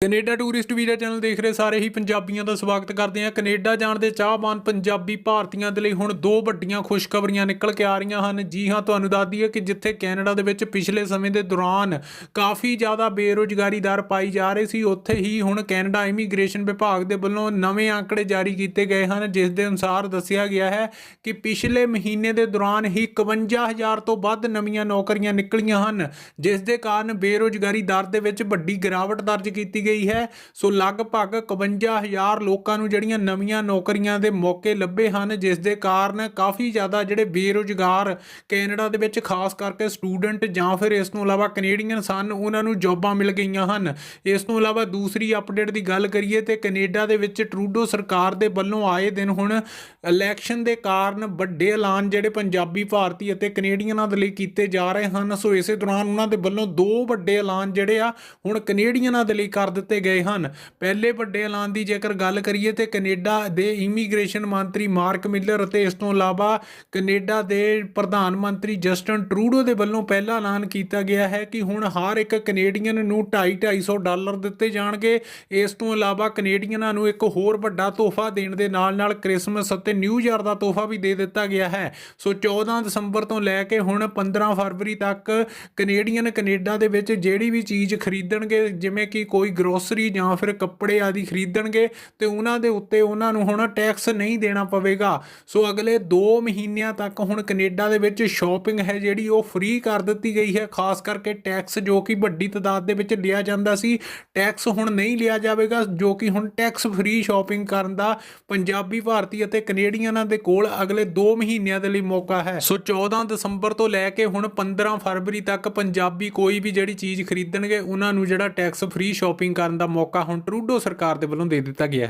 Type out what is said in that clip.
Canada tourist visa channel ਦੇਖ ਰਹੇ ਸਾਰੇ ਹੀ ਪੰਜਾਬੀਆਂ ਦਾ ਸਵਾਗਤ ਕਰਦੇ ਹਾਂ। ਕੈਨੇਡਾ ਜਾਣ ਦੇ ਚਾਹਵਾਨ ਪੰਜਾਬੀ ਭਾਰਤੀਆਂ ਦੇ ਲਈ ਹੁਣ ਦੋ ਵੱਡੀਆਂ ਖੁਸ਼ਖਬਰੀਆਂ ਨਿਕਲ ਕੇ ਆ ਰਹੀਆਂ ਹਨ। ਜੀ ਹਾਂ, ਤੁਹਾਨੂੰ ਦੱਸ ਦਈਏ ਕਿ ਜਿੱਥੇ ਕੈਨੇਡਾ ਦੇ ਵਿੱਚ ਪਿਛਲੇ ਸਮੇਂ ਦੇ ਦੌਰਾਨ ਕਾਫੀ ਜ਼ਿਆਦਾ ਬੇਰੁਜ਼ਗਾਰੀ ਦਰ ਪਾਈ ਜਾ ਰਹੀ ਸੀ, ਉੱਥੇ ਹੀ ਹੁਣ ਕੈਨੇਡਾ ਇਮੀਗ੍ਰੇਸ਼ਨ ਵਿਭਾਗ ਦੇ ਵੱਲੋਂ ਨਵੇਂ ਅੰਕੜੇ ਜਾਰੀ ਕੀਤੇ ਗਏ ਹਨ, ਜਿਸ ਦੇ ਅਨੁਸਾਰ ਦੱਸਿਆ ਗਿਆ ਹੈ ਕਿ ਪਿਛਲੇ ਮਹੀਨੇ ਦੇ ਦੌਰਾਨ ਹੀ 51000 ਤੋਂ ਵੱਧ ਨਵੀਆਂ ਨੌਕਰੀਆਂ ਨਿਕਲੀਆਂ ਹਨ, ਜਿਸ ਦੇ ਕਾਰਨ ਬੇਰੁਜ਼ਗਾਰੀ ਦਰ ਦੇ ਵਿੱਚ ਵੱਡੀ ਗਿਰਾਵਟ ਦਰਜ ਕੀਤੀ ਗਈ ਹੈ। ਸੋ ਲਗਭਗ 51000 ਲੋਕਾਂ ਨੂੰ ਜਿਹੜੀਆਂ ਨਵੀਆਂ ਨੌਕਰੀਆਂ ਦੇ ਮੌਕੇ ਲੱਭੇ ਹਨ, ਜਿਸ ਦੇ ਕਾਰਨ ਕਾਫੀ ਜ਼ਿਆਦਾ ਜਿਹੜੇ ਬੇਰੁਜ਼ਗਾਰ ਕੈਨੇਡਾ ਦੇ ਵਿੱਚ, ਖਾਸ ਕਰਕੇ ਸਟੂਡੈਂਟ ਜਾਂ ਫਿਰ ਇਸ ਤੋਂ ਇਲਾਵਾ ਕੈਨੇਡੀਅਨ ਸਨ, ਉਹਨਾਂ ਨੂੰ ਜੌਬਾਂ ਮਿਲ ਗਈਆਂ ਹਨ। ਇਸ ਤੋਂ ਇਲਾਵਾ ਦੂਸਰੀ ਅਪਡੇਟ ਦੀ ਗੱਲ ਕਰੀਏ ਤੇ ਕੈਨੇਡਾ ਦੇ ਵਿੱਚ ਟਰੂਡੋ ਸਰਕਾਰ ਦੇ ਵੱਲੋਂ ਆਏ ਦਿਨ ਹੁਣ ਇਲੈਕਸ਼ਨ ਦੇ ਕਾਰਨ ਵੱਡੇ ਐਲਾਨ ਜਿਹੜੇ ਪੰਜਾਬੀ ਭਾਰਤੀ ਅਤੇ ਕੈਨੇਡੀਅਨਾਂ ਦੇ ਲਈ ਕੀਤੇ ਜਾ ਰਹੇ ਹਨ। ਸੋ ਇਸੇ ਦੌਰਾਨ ਉਹਨਾਂ ਦੇ ਵੱਲੋਂ ਦੋ ਵੱਡੇ ਐਲਾਨ ਜਿਹੜੇ ਆ, ਹੁਣ ਕੈਨੇਡੀਅਨਾਂ ਦੇ ਲਈ ਕਰ ਦਿੱਤੇ ਗਏ ਹਨ। ਪਹਿਲੇ ਵੱਡੇ ਐਲਾਨ ਦੀ ਜੇਕਰ ਗੱਲ ਕਰੀਏ ਤੇ ਕੈਨੇਡਾ ਦੇ ਇਮੀਗ੍ਰੇਸ਼ਨ ਮੰਤਰੀ ਮਾਰਕ ਮਿਲਰ ਅਤੇ ਇਸ ਤੋਂ ਇਲਾਵਾ ਕੈਨੇਡਾ ਦੇ ਪ੍ਰਧਾਨ ਮੰਤਰੀ ਜਸਟਨ ਟਰੂਡੋ ਦੇ ਵੱਲੋਂ ਪਹਿਲਾ ਐਲਾਨ ਕੀਤਾ ਗਿਆ ਹੈ ਕਿ ਹੁਣ ਹਰ ਇੱਕ ਕੈਨੇਡੀਅਨ ਨੂੰ 2.5 ਡਾਲਰ ਦਿੱਤੇ ਜਾਣਗੇ। ਇਸ ਤੋਂ ਇਲਾਵਾ ਕੈਨੇਡੀਅਨਾਂ ਨੂੰ ਇੱਕ ਹੋਰ ਵੱਡਾ ਤੋਹਫਾ ਦੇਣ ਦੇ ਨਾਲ ਨਾਲ ਕ੍ਰਿਸਮਸ ਅਤੇ ਨਿਊ ਈਅਰ ਦਾ ਤੋਹਫਾ ਵੀ ਦੇ ਦਿੱਤਾ ਗਿਆ ਹੈ। ਸੋ 14 ਦਸੰਬਰ ਤੋਂ ਲੈ ਕੇ ਹੁਣ 15 ਫਰਵਰੀ ਤੱਕ ਕੈਨੇਡੀਅਨ ਕੈਨੇਡਾ ਦੇ ਵਿੱਚ ਜਿਹੜੀ ਵੀ ਚੀਜ਼ ਖਰੀਦਣਗੇ, ਜਿਵੇਂ ਕਿ ਕੋਈ ਗਰੋਸਰੀ ਜਾਂ ਫਿਰ ਕੱਪੜੇ ਆਦਿ ਖਰੀਦਣਗੇ ਤੇ ਉਹਨਾਂ ਦੇ ਉੱਤੇ ਉਹਨਾਂ ਨੂੰ ਹੁਣ ਟੈਕਸ ਨਹੀਂ ਦੇਣਾ ਪਵੇਗਾ। ਸੋ ਅਗਲੇ 2 ਮਹੀਨਿਆਂ ਤੱਕ ਹੁਣ ਕੈਨੇਡਾ ਦੇ ਵਿੱਚ ਸ਼ਾਪਿੰਗ ਹੈ ਜਿਹੜੀ ਉਹ ਫ੍ਰੀ ਕਰ ਦਿੱਤੀ ਗਈ ਹੈ, ਖਾਸ ਕਰਕੇ ਟੈਕਸ ਜੋ ਕਿ ਵੱਡੀ ਤਦਾਦ ਦੇ ਵਿੱਚ ਲਿਆ ਜਾਂਦਾ ਸੀ ਟੈਕਸ ਹੁਣ ਨਹੀਂ ਲਿਆ ਜਾਵੇਗਾ, ਜੋ ਕਿ ਹੁਣ ਟੈਕਸ ਫ੍ਰੀ ਸ਼ਾਪਿੰਗ ਕਰਨ ਦਾ ਪੰਜਾਬੀ, ਭਾਰਤੀ ਅਤੇ ਕੈਨੇਡੀਅਨਾਂ ਦੇ ਕੋਲ ਅਗਲੇ 2 ਮਹੀਨਿਆਂ ਦੇ ਲਈ ਮੌਕਾ ਹੈ। ਸੋ 14 ਦਸੰਬਰ ਤੋਂ ਲੈ ਕੇ ਹੁਣ 15 ਫਰਵਰੀ ਤੱਕ ਪੰਜਾਬੀ ਕੋਈ ਵੀ ਜਿਹੜੀ ਚੀਜ਼ ਖਰੀਦਣਗੇ, ਉਹਨਾਂ ਨੂੰ ਜਿਹੜਾ ਟੈਕਸ ਫ੍ਰੀ ਸ਼ਾਪਿੰਗ ਕਰਨ ਦਾ ਮੌਕਾ ਹੁਣ ਟਰੂਡੋ ਸਰਕਾਰ ਦੇ ਵੱਲੋਂ ਦੇ ਦਿੱਤਾ ਗਿਆ ਹੈ।